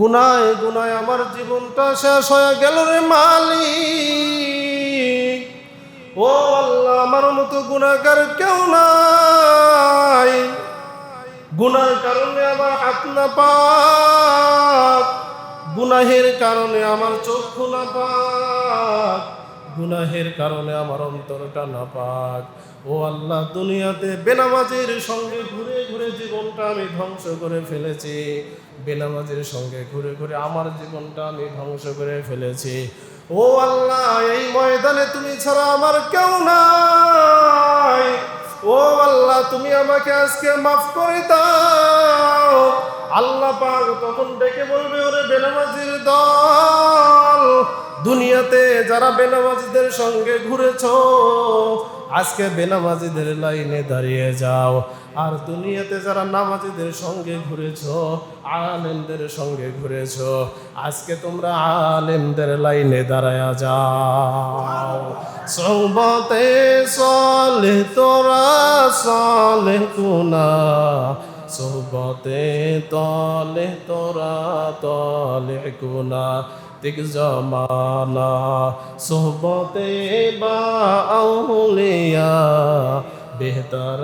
গুনায় গুনায় আমার জীবনটা শেষ হয়ে গেল রে মালি ও আল্লাহ, আমার মতো গুণাকার কেউ নাই। গুনার কারণে আমার হাত না পাক। গুনাহের কারণে আমার চক্ষু না পাক। গুনাহের কারণে আমার অন্তরটা না পাক ও আল্লাহ, দুনিয়াতে বেনামাজির সঙ্গে ঘুরে ঘুরে জীবনটা আমি ধ্বংস করে ফেলেছি। বেনামাজির সঙ্গে ঘুরে ঘুরে আমার জীবনটা আমি ধ্বংস করে ফেলেছি। ও আল্লাহ, এই ময়দানে তুমি ছাড়া আমার কেউ নাই। ও আল্লাহ, তুমি আমাকে আজকে মাফ করে দাও। আল্লাহ পাক তখন ডেকে বলবে, ওরে বেনামাজির দল দুনিয়াতে যারা বেনামাজিদের সঙ্গে ঘুরেছ, আজকে বেনামাজিদের লাইনে দাঁড়িয়ে যাও। আর দুনিয়াতে যারা নামাজিদের সঙ্গে ঘুরেছ, আলেমদের সঙ্গে ঘুরেছ, আজকে তোমরা আলেমদের লাইনে দাঁড়ায়া যাও। সৌবতে সলে তোরা সলে কুনা সোহবতে তলে তোরা তলে কুনা। দিক জমানা সোহবতে বা আউলিয়া, বেহতর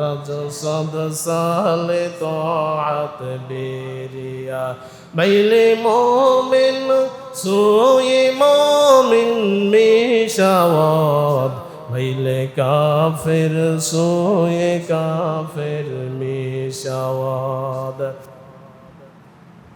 সদ সালে তো আত বেরিয়া। বাইলে মোমিন, সুই মোমিন মিশাওয়াদ ভাইলে কাফের সোয়ে কাফের মিশাওয়াদ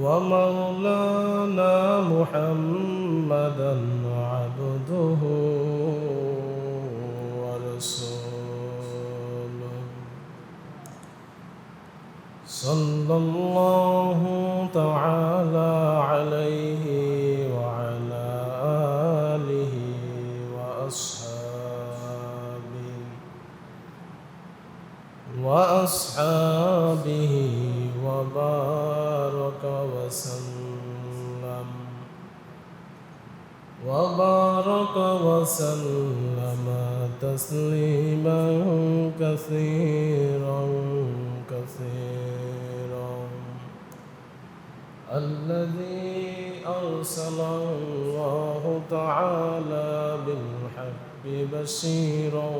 ومولانا محمدا عبده ورسوله. صلى الله تعالى وأصحابه وبارك وسلم. وبارك وسلم تسليما كثيرا كثيرا. الذي أرسل الله تعالى بالحق بشيرا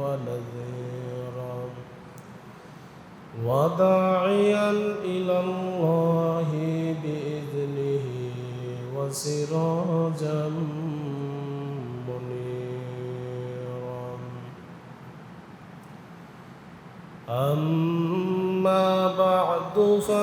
ونذيرا وداعيا إلى الله بإذنه وسراجا منيرا. أما بعد فأعوذ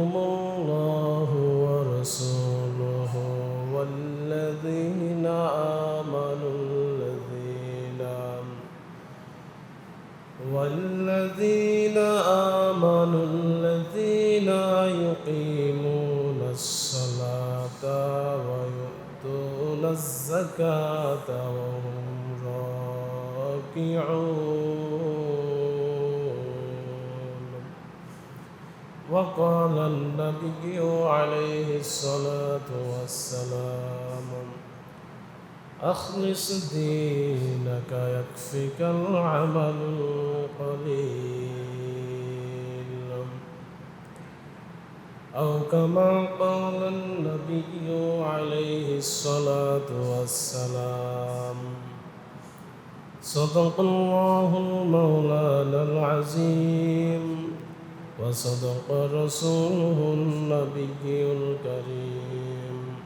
وليكم الله ورسوله والذين آمنوا الذين والذين آمنوا الذين يقيمون الصلاة ويؤتون الزكاة وهم راكعون. وقال النبي عليه الصلاة والسلام أخلص دينك يكفك العمل القليل. أو كما قال النبي عليه الصلاة والسلام صدق الله المولانا العظيم. وصدق رسوله النبي الكريم.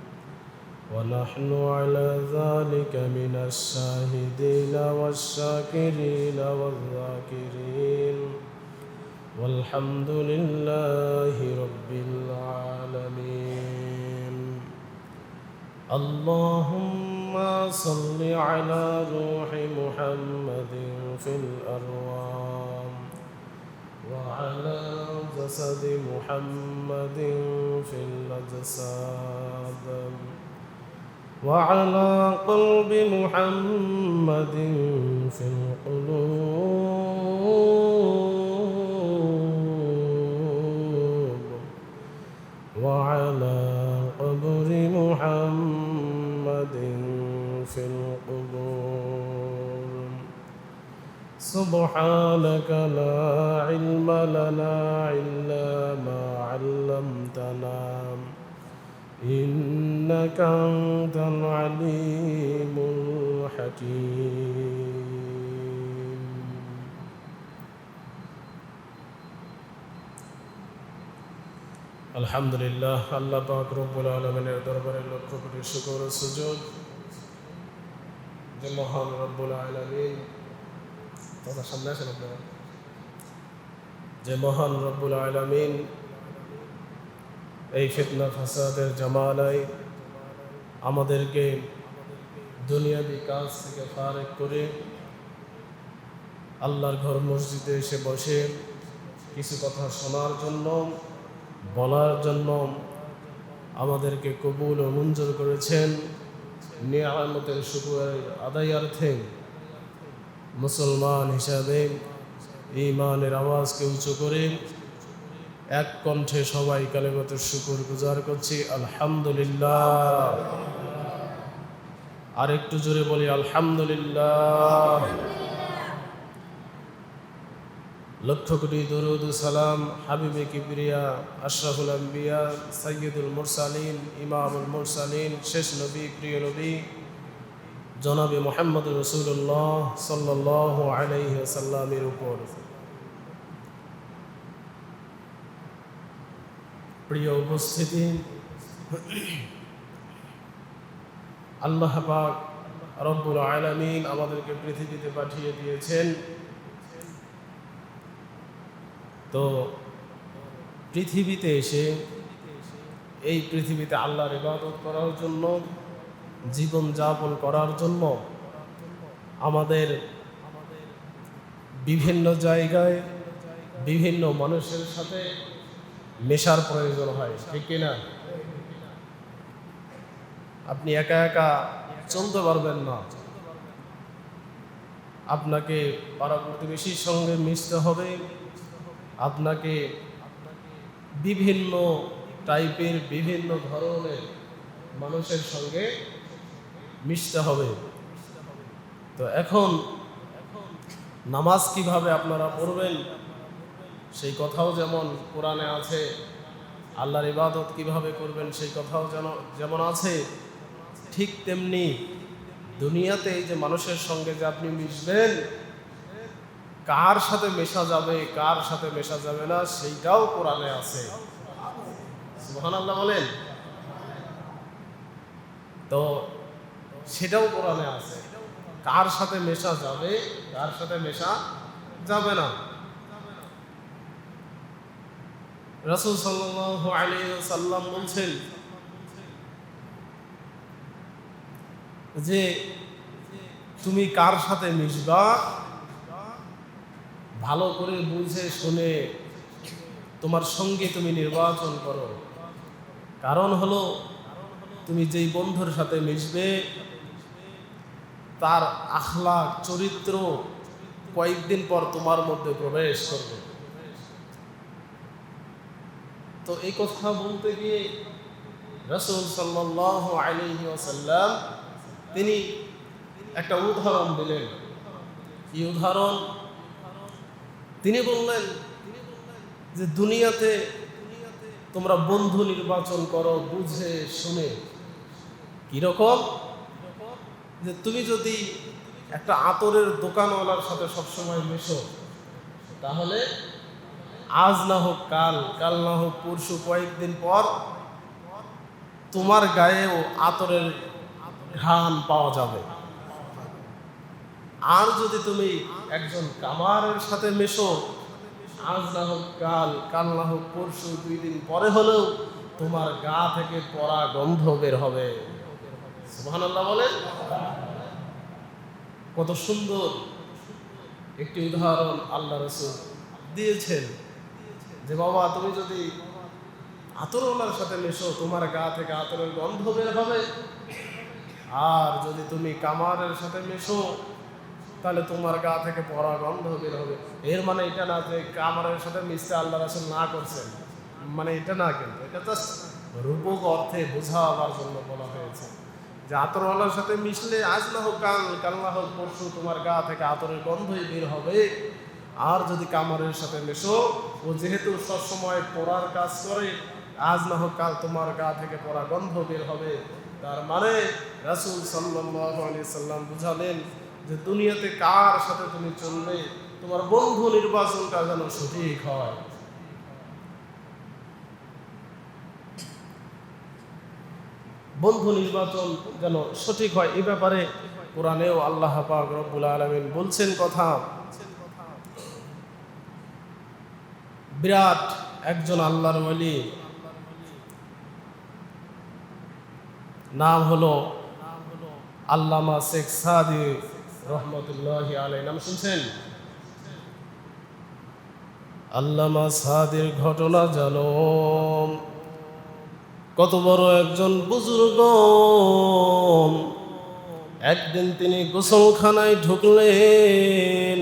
ونحن على ذلك من الشاهدين والشاكرين والذاكرين. والحمد لله رب العالمين. اللهم صل على روح محمد في الأرواح. وعلى جسد محمد في الأجساد. وعلى قلب محمد في القلوب. سبحانك لا علم لنا إلا ما علمتنا إنك أنت العليم الحكيم আলহামদুলিল্লাহ আল্লাহ পাক রব্বুল আলমিনের দরবারে লক্ষ কোটি শুকর ও সুযোগ যে মহান রব্বুল আলমিন তথা সামনে আসেন আপনারা। যে মহান রব্বুল আলমিন এই ফিতনা ফাসাদের জামানায় আমাদেরকে দুনিয়াবি কাজ থেকে ফারেক করে আল্লাহর ঘর মসজিদে এসে বসে কিছু কথা শোনার জন্য, বলার জন্য আমাদেরকে কবুল ও মঞ্জুর করেছেন। নিয়ামতের শুকুরের আদায়ার্থে মুসলমান হিসাবে ইমানের আওয়াজকে উঁচু করে এক কণ্ঠে সবাই কালেমতের শুকুর গুজার করছি, আলহামদুলিল্লাহ। আর একটু জোরে বলি, আলহামদুলিল্লাহ। লক্ষ কোটি দরুদ সালাম হাবিবে কিবরিয়া, আশরাফুল আম্বিয়া সৈয়দুল মুরসালিন, ইমামুল মুরসালিন, শেষ নবী, প্রিয় নবী। জনাবে মোহাম্মদ রসুল্লাহ সাল্লাহ আলাইহি সাল্লামের উপর। প্রিয় উপস্থিতি, আল্লাহ পাক রব্বুল আলামিন আমাদেরকে পৃথিবীতে পাঠিয়ে দিয়েছেন। তো পৃথিবীতে এসে, এই পৃথিবীতে আল্লাহর ইবাদত করার জন্য জীবন যাপন করার জন্য আমাদের বিভিন্ন জায়গায় বিভিন্ন মানুষের সাথে মেশার প্রয়োজন হয়, ঠিক কিনা আপনি একা একা চলতে পারবেন না। আপনাকে পাড়া প্রতিবেশীর সঙ্গে মিশতে হবে। আপনাকে বিভিন্ন টাইপের বিভিন্ন ধরনের মানুষের সঙ্গে মিশতে হবে। তো এখন নামাজ কীভাবে আপনারা পড়বেন, সেই কথাও যেমন কোরআনে আছে, আল্লাহর ইবাদত কীভাবে করবেন, সেই কথাও যেন, যেমন আছে, ঠিক তেমনি দুনিয়াতে এই যে মানুষের সঙ্গে যে আপনি মিশবেন, কার সাথে মেশা যাবে, কার সাথে মেশা যাবে না, সেইটাও কোরআনে আছে। সুহান আল্লাহ বলেন। তো সেটাও কোরআনে আছে। কার সাথে মেশা যাবে, কার সাথে মেশা যাবে না। রাসুল সাল্লাহ আলী সাল্লাম বলছেন যে, তুমি কার সাথে মিশবা? ভালো করে বুঝে শুনে তোমার সঙ্গে তুমি নির্বাচন করো। কারণ হলো তুমি যেই বন্ধুর সাথে মিশবে, তার আখলাক চরিত্র কয়েকদিন পর তোমার মধ্যে প্রবেশ করবে। তো এই কথা বলতে গিয়ে রসুল ওসাল্লাম তিনি একটা উদাহরণ দিলেন। কি উদাহরণ? তিনি বললেন যে, দুনিয়াতে তোমরা বন্ধু নির্বাচন করো, বুঝে, শুনে। কীরকম যে তুমি যদি একটা আতরের দোকানওয়ালার সাথে সবসময় মেশো, তাহলে আজ না হোক কাল কাল না হোক পরশু, কয়েকদিন পর তোমার গায়েও আতরের ঘ্রাণ পাওয়া যাবে। আর যদি তুমি একজন কামারের সাথে মেশো, আজ না হোক কাল কাল না হোক পরশু, দুই দিন পরে হলেও তোমার গা থেকে পড়া গন্ধ বের হবে। সুবহানাল্লাহ বলেন, কত সুন্দর একটি উদাহরণ আল্লাহ রসুল দিয়েছেন। যে বাবা, তুমি যদি আতরওয়ালার সাথে মেশো, তোমার গা থেকে আতরের গন্ধ বের হবে। আর যদি তুমি কামারের সাথে মেশো, তাহলে তোমার গা থেকে পড়া গন্ধ বের হবে। এর মানে এটা না যে কামারের সাথে মিশতে আল্লাহ রাসুল না করছেন। মানে এটা না কিন্তু, এটা জাস্ট রূপক অর্থে বোঝাবার জন্য বলা যে আতরওয়ালার সাথে মিশলে আজ না হোক কাল কাল না হোক পরশু তোমার গা থেকে আতরের গন্ধই বের হবে। আর যদি কামারের সাথে মেশো, ও যেহেতু সবসময় পড়ার কাজ করে, আজ না হোক কাল তোমার গা থেকে পড়া গন্ধ বের হবে। তার মানে রাসুল সাল্লাহ আলি সাল্লাম বুঝালেন যে দুনিয়াতে কার সাথে তুমি চলবে তোমার বন্ধু নির্বাচনটা যেন সঠিক হয়। বন্ধু নির্বাচন যেন সঠিক হয় এই ব্যাপারে কোরআনেও আল্লাহ পাক রব্বুল আলমিন বলছেন কথা। বিরাট একজন আল্লাহর ওলি। নাম হলো আল্লামা শেখ সাদি রহমতুল্লাহ আলাই নাম শুনছেন? আল্লামা সাদির ঘটনা জানো। কত বড় একজন বুজুর্গ। একদিন তিনি গোসলখানায় ঢুকলেন।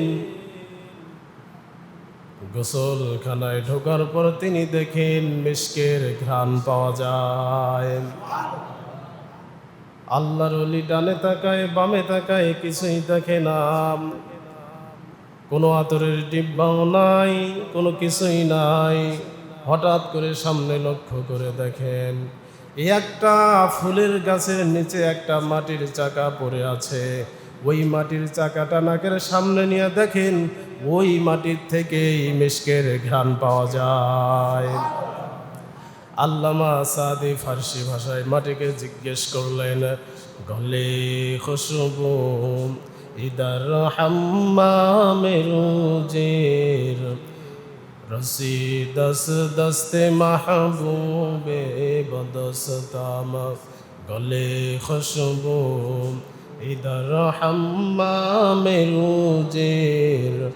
গোসলখানায় ঢোকার পর তিনি দেখেন মিষ্কের ঘ্রাণ পাওয়া যায়। আল্লাহর অলি ডানে তাকায়, বামে তাকায়, কিছুই দেখে না। কোনো আতরের ডিব্বাও নাই, কোনো কিছুই নাই। হঠাৎ করে সামনে লক্ষ্য করে দেখেন একটা ফুলের গাছের নিচে একটা মাটির চাকা পড়ে আছে। ওই মাটির চাকাটা নাকের সামনে নিয়ে দেখেন, ওই মাটির থেকেই মিষ্কের ঘ্রাণ পাওয়া যায়। আল্লামা সাদি ফার্সি ভাষায় মাটিকে জিজ্ঞেস করলেন, গলে খুশবু, ইদার رسی دس دست محبوب بدستام گلے خوشبو ادھر حمام روجیر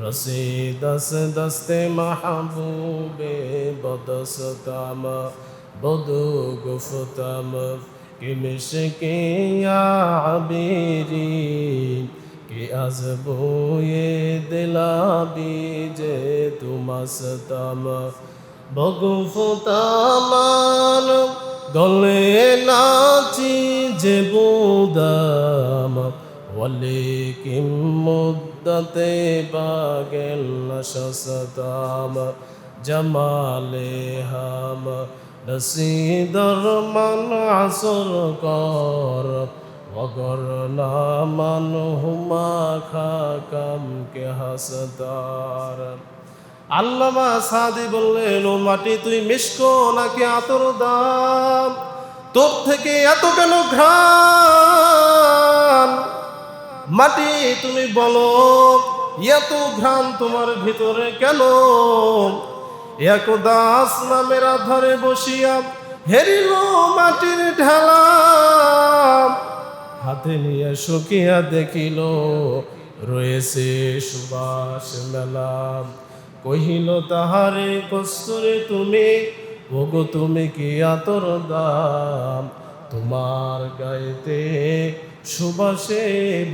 رسی دس دست محبوب بدستام بدو گفتم کہ مشکی یا عبیری کہ از بوئے دلا بیجے তুমাসতাম। ভগবতামান গলে নাচি যে বোদাম। বলে কিম্মতে বাগেল সসতাম জমালে হাম রসি ধর্মান আসর কর। অগর নামান হুমা খা কাম কে হাসতার। আল্লামা সাদি বললেন, ও মাটি, তুই মিশকো নাকি আতর দাম তোর থেকে এত কেন ঘ্রাণ? মাটি, তুমি বলো, এত ঘ্রাণ তোমার ভিতরে কেন? এক দাস নামের ধরে বসিয়া হেরিল মাটির ঢালা। হাতে নিয়ে শুকিয়া দেখিল, রয়েছে সুবাস মেলা। কহিল, তাহারে কস্তরে তুমি? ওগো, তুমি কি আতর দাম? তোমার গায়েতে সুবাসে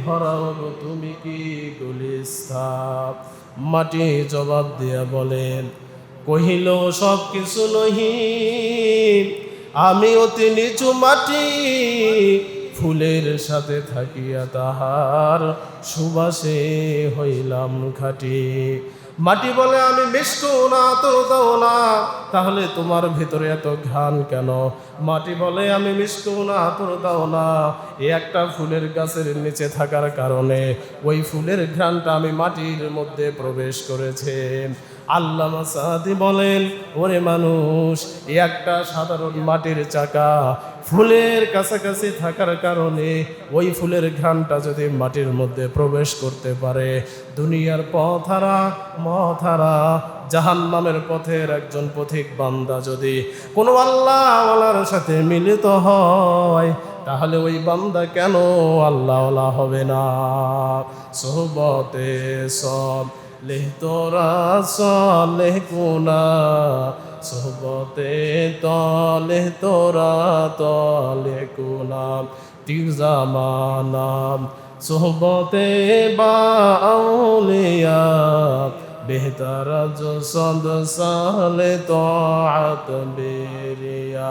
ভরা ওগো, তুমি কি গুলিস্তাপ? মাটি জবাব দিয়া বলেন কহিল, সব কিছু নহি। আমি অতি নিচু মাটি, ফুলের সাথে থাকিয়া তাহার সুবাসে হইলাম খাটি। মাটি বলে আমি মিষ্টি না, তো দাও না। তাহলে তোমার ভিতরে এত ঘ্রাণ কেন? মাটি বলে আমি মিষ্টু না তোর দাও না। এ একটা ফুলের গাছের নিচে থাকার কারণে ওই ফুলের ঘ্রাণটা আমি মাটির মধ্যে প্রবেশ করেছে। আল্লাহ সাদি বলেন, ওরে মানুষ একটা সাধারণ মাটির চাকা ফুলের কাছাকাছি থাকার কারণে ওই ফুলের ঘ্রাণটা যদি মাটির মধ্যে প্রবেশ করতে পারে, দুনিয়ার পথারা মহারা জাহান নামের পথের একজন পথিক বান্দা যদি কোনো আল্লাহওয়ালার সাথে মিলিত হয়, তাহলে ওই বান্দা কেন আল্লাহওয়ালা হবে না? সোহবতে সব লে তোরা সলে কোনা, সোহবতে তলে তোরা তলে কোলাম তির জামানাম সোহবতে বা আউলিয়া, বেহতার সদ সালে তাত বেরিয়া।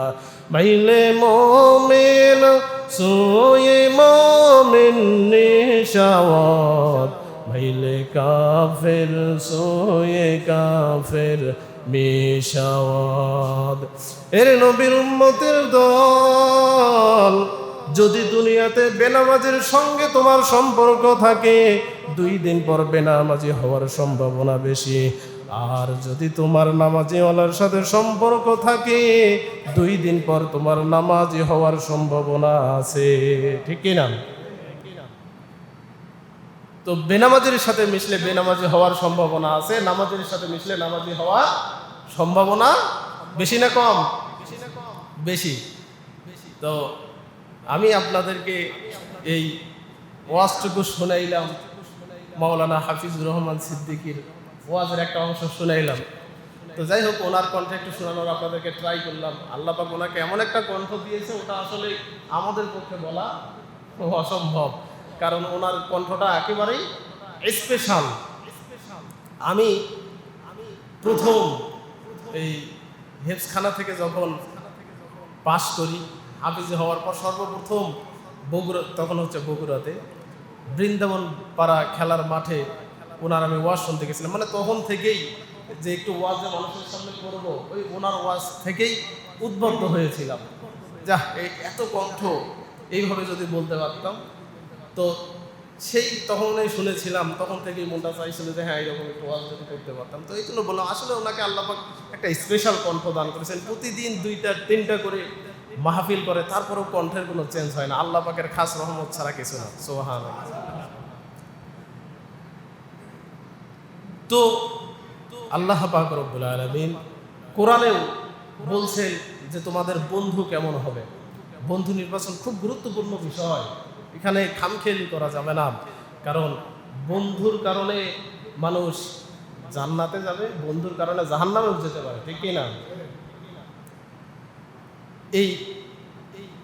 মাইলে মোমিন, সুয়ে মোমিন নিশাওয়াত পাইলে কাফের, সোয়ে কাফের মেশাওয়াদ এর নবীর উম্মতের দল, যদি দুনিয়াতে বেনামাজির সঙ্গে তোমার সম্পর্ক থাকে, দুই দিন পর বেনামাজি হওয়ার সম্ভাবনা বেশি। আর যদি তোমার নামাজিওয়ালার সাথে সম্পর্ক থাকে, দুই দিন পর তোমার নামাজি হওয়ার সম্ভাবনা আছে। ঠিক না? তো বেনামাজির সাথে মিশলে বেনামাজি হওয়ার সম্ভাবনা আছে, নামাজের সাথে মিশলে নামাজি হওয়ার সম্ভাবনা বেশি না কম? বেশি। তো আমি আপনাদেরকে এই ওয়াজটুকু শোনাইলাম, মাওলানা হাফিজুর রহমান সিদ্দিকির ওয়াজের একটা অংশ শোনাইলাম। তো যাই হোক, ওনার কণ্ঠে একটু শোনানোর আপনাদেরকে ট্রাই করলাম। আল্লাহ পাক ওনাকে এমন একটা কণ্ঠ দিয়েছে, ওটা আসলে আমাদের পক্ষে বলা অসম্ভব। কারণ ওনার কণ্ঠটা একেবারেই স্পেশাল আমি প্রথম এই হেফসখানা থেকে যখন পাশ করি, হাফিজে হওয়ার পর সর্বপ্রথম বগুড়া তখন হচ্ছে বগুড়াতে। বৃন্দাবন পাড়া খেলার মাঠে ওনার আমি ওয়াজ শুনতে গেছিলাম। মানে তখন থেকেই যে একটু ওয়াজে মানুষের সামনে করব ওই ওনার ওয়াজ থেকেই উদ্বুদ্ধ হয়েছিলাম। যা এই এত কণ্ঠ, এইভাবে যদি বলতে পারতাম তো সেই তখনই শুনেছিলাম, তখন থেকেই মনটা চাইছিল যে হ্যাঁ এরকম একটু ওয়াজ যদি করতে পারতাম। তো এই জন্য বললাম, আসলে ওনাকে আল্লাপাক একটা স্পেশাল কণ্ঠ দান করেছেন। প্রতিদিন দুইটা, তিনটা করে মাহফিল করে, তারপরেও কণ্ঠের কোনো চেঞ্জ হয় না। আল্লাহ পাকের খাস রহমত ছাড়া কিছু না। সোহান তো আল্লাহ পাক রব্বুল আলমিন কোরআনেও বলছেন যে তোমাদের বন্ধু কেমন হবে? বন্ধু নির্বাচন খুব গুরুত্বপূর্ণ বিষয়। এখানে খামখেয়ালি করা যাবে না। কারণ বন্ধুর কারণে মানুষ জান্নাতে যাবে, বন্ধুর কারণে জাহান্নামেও যেতে পারে, ঠিক না এই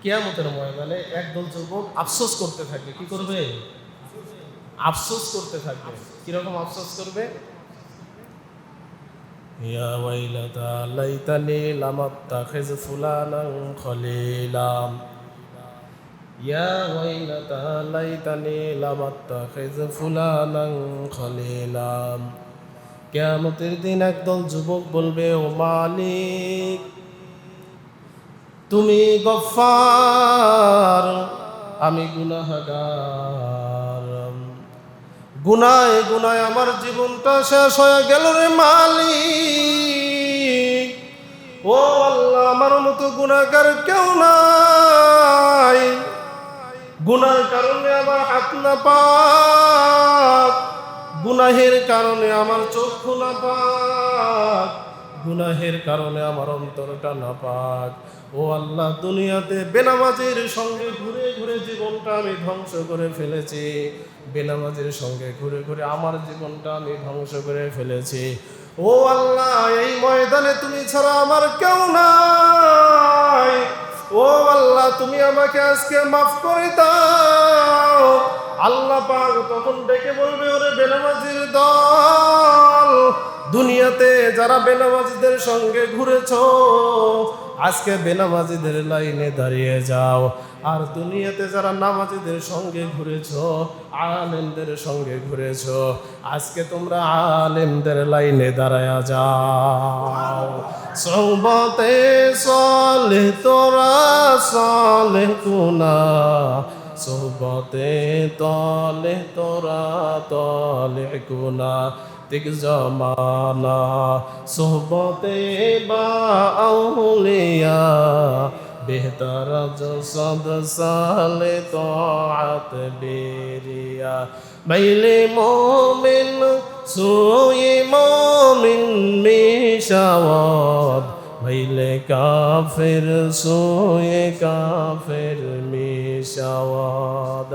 কেয়ামতের ময়দানে একদল যুবক আফসোস করতে থাকবে কি করবে? আফসোস করতে থাকবে কীরকম আফসোস করবে? খলিলা। ওয়াইলাতা লাইতানি লাম আত্তাখিজ ফুলানান খলিলা কিয়ামতের দিন একদল যুবক বলবে, ও মালিক, তুমি গফার আমি গুনাহগার। গুনায় গুনায় আমার জীবনটা শেষ হয়ে গেল রে মালিক। ও আল্লাহ, আমার মতো গুনাহগার কেউ নাই। গুনার কারণে আমার হাত না পাক গুনাহের কারণে আমার চক্ষু না পাক গুনাহের কারণে আমার অন্তরটা না পাক ও আল্লাহ, দুনিয়াতে বেনামাজের সঙ্গে ঘুরে ঘুরে জীবনটা আমি ধ্বংস করে ফেলেছি। বেনামাজির সঙ্গে ঘুরে ঘুরে আমার জীবনটা আমি ধ্বংস করে ফেলেছি। ও আল্লাহ, এই ময়দানে তুমি ছাড়া আমার কেউ নাই। ও আল্লাহ, তুমি আমাকে আজকে মাফ করে দাও। আল্লাহ পাক তখন ডেকে বলবে, ওরে বেনামাজির দল, দুনিয়াতে যারা বেনামাজিদের সঙ্গে ঘুরেছ আজকে বেনামাজিদের লাইনে দাঁড়িয়ে যাও। আর দুনিয়াতে যারা নামাজিদের সঙ্গে ঘুরেছ, আলেমদের সঙ্গে ঘুরেছ, আজকে তোমরা আলেমদের লাইনে দাঁড়ায় যাও। সৌবতে সলে তোরা সলে কুনা সোহবতে তলে তোরা তলে কুনা। তিক জমানা সোহবতে বা আউলিয়া, বেহতর সদ সালে তোআত বেরিয়া। বাইলে মোমিন, সুই মোমিন মিশাওয়াদ ভাইলে কাফের সোয়ে কাফের মিশাওয়াদ